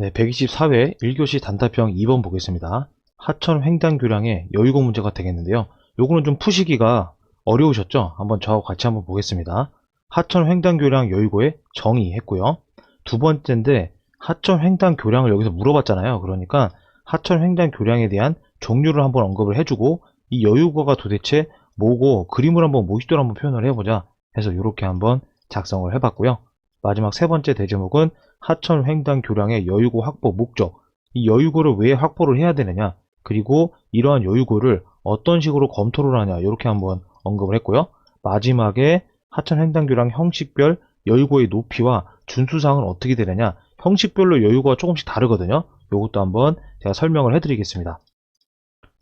네, 124회 1교시 단답형 2번 보겠습니다. 하천 횡단 교량의 여유고 문제가 되겠는데요. 요거는 좀 푸시기가 어려우셨죠? 한번 저하고 같이 한번 보겠습니다. 하천 횡단 교량 여유고의 정의 했고요. 두 번째인데 하천 횡단 교량을 여기서 물어봤잖아요. 그러니까 하천 횡단 교량에 대한 종류를 한번 언급을 해주고 이 여유고가 도대체 뭐고 그림을 한번 모시도록 한번 표현을 해보자 해서 이렇게 한번 작성을 해봤고요. 마지막 세 번째 대제목은 하천 횡단 교량의 여유고 확보 목적. 이 여유고를 왜 확보를 해야 되느냐? 그리고 이러한 여유고를 어떤 식으로 검토를 하냐? 이렇게 한번 언급을 했고요. 마지막에 하천 횡단 교량 형식별 여유고의 높이와 준수사항은 어떻게 되느냐? 형식별로 여유고가 조금씩 다르거든요. 이것도 한번 제가 설명을 해드리겠습니다.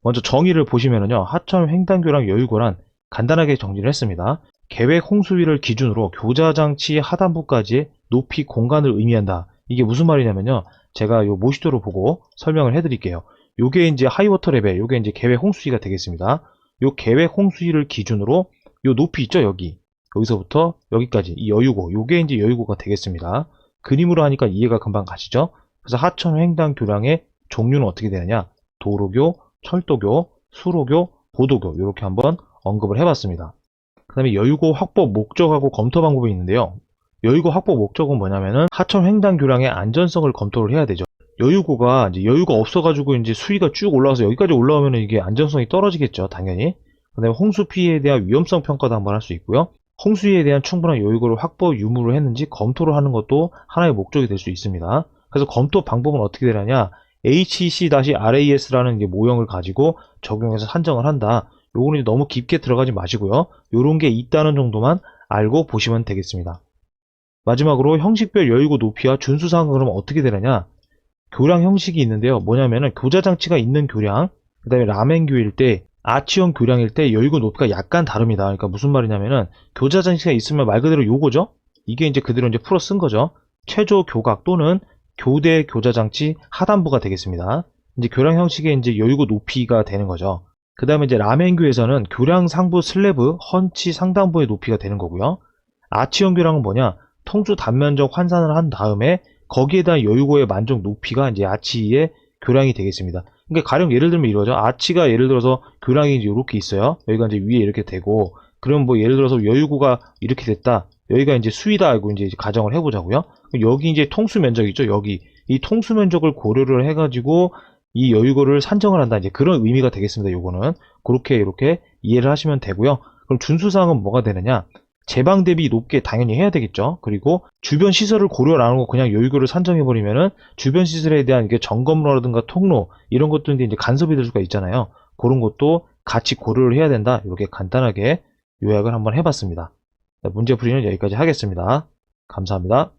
먼저 정의를 보시면은요. 하천 횡단 교량 여유고란 간단하게 정리를 했습니다. 계획 홍수위를 기준으로 교자 장치 하단부까지의 높이 공간을 의미한다. 이게 무슨 말이냐면요. 제가 요 모시도를 보고 설명을 해드릴게요. 요게 이제 하이워터 레벨, 요게 이제 계획 홍수위가 되겠습니다. 요 계획 홍수위를 기준으로 요 높이 있죠, 여기. 여기서부터 여기까지 이 여유고, 요게 이제 여유고가 되겠습니다. 그림으로 하니까 이해가 금방 가시죠? 그래서 하천 횡단 교량의 종류는 어떻게 되느냐? 도로교, 철도교, 수로교, 보도교 이렇게 한번 언급을 해봤습니다. 그 다음에 여유고 확보 목적하고 검토 방법이 있는데요. 여유고 확보 목적은 뭐냐면은 하천 횡단 교량의 안전성을 검토를 해야 되죠. 여유고가 이제 여유가 없어가지고 이제 수위가 쭉 올라와서 여기까지 올라오면 이게 안전성이 떨어지겠죠, 당연히. 그 다음에 홍수 피해에 대한 위험성 평가도 한번 할 수 있고요. 홍수에 대한 충분한 여유고를 확보 유무를 했는지 검토를 하는 것도 하나의 목적이 될 수 있습니다. 그래서 검토 방법은 어떻게 되느냐? HEC-RAS라는 모형을 가지고 적용해서 산정을 한다. 요거는 너무 깊게 들어가지 마시고요. 요런 게 있다는 정도만 알고 보시면 되겠습니다. 마지막으로 형식별 여유고 높이와 준수사항은 그럼 어떻게 되느냐? 교량 형식이 있는데요. 뭐냐면은 교자 장치가 있는 교량, 그 다음에 라멘교일 때, 아치형 교량일 때 여유고 높이가 약간 다릅니다. 그러니까 무슨 말이냐면은 교자 장치가 있으면 말 그대로 요거죠. 이게 이제 그대로 이제 풀어 쓴 거죠. 최저 교각 또는 교대 교자 장치 하단부가 되겠습니다. 이제 교량 형식의 이제 여유고 높이가 되는 거죠. 그 다음에 이제 라멘교에서는 교량 상부 슬래브 헌치 상단부의 높이가 되는 거고요. 아치형 교량은 뭐냐? 통수 단면적 환산을 한 다음에 거기에 대한 여유고의 만족 높이가 이제 아치의 교량이 되겠습니다. 그러니까 가령 예를 들면 이러죠. 아치가 예를 들어서 교량이 이렇게 있어요. 여기가 이제 위에 이렇게 되고, 그럼 뭐 예를 들어서 여유고가 이렇게 됐다. 여기가 이제 수위다 알고 이제 가정을 해보자고요. 여기 이제 통수 면적 있죠. 여기 이 통수 면적을 고려를 해가지고 이 여유고를 산정을 한다. 이제 그런 의미가 되겠습니다. 요거는 그렇게 이렇게 이해를 하시면 되고요. 그럼 준수사항은 뭐가 되느냐? 제방 대비 높게 당연히 해야 되겠죠. 그리고 주변 시설을 고려 안 하고 그냥 여유고를 산정해 버리면은 주변 시설에 대한 이게 점검로라든가 통로 이런 것들이 이제 간섭이 될 수가 있잖아요. 그런 것도 같이 고려를 해야 된다. 이렇게 간단하게 요약을 한번 해봤습니다. 문제 풀이는 여기까지 하겠습니다. 감사합니다.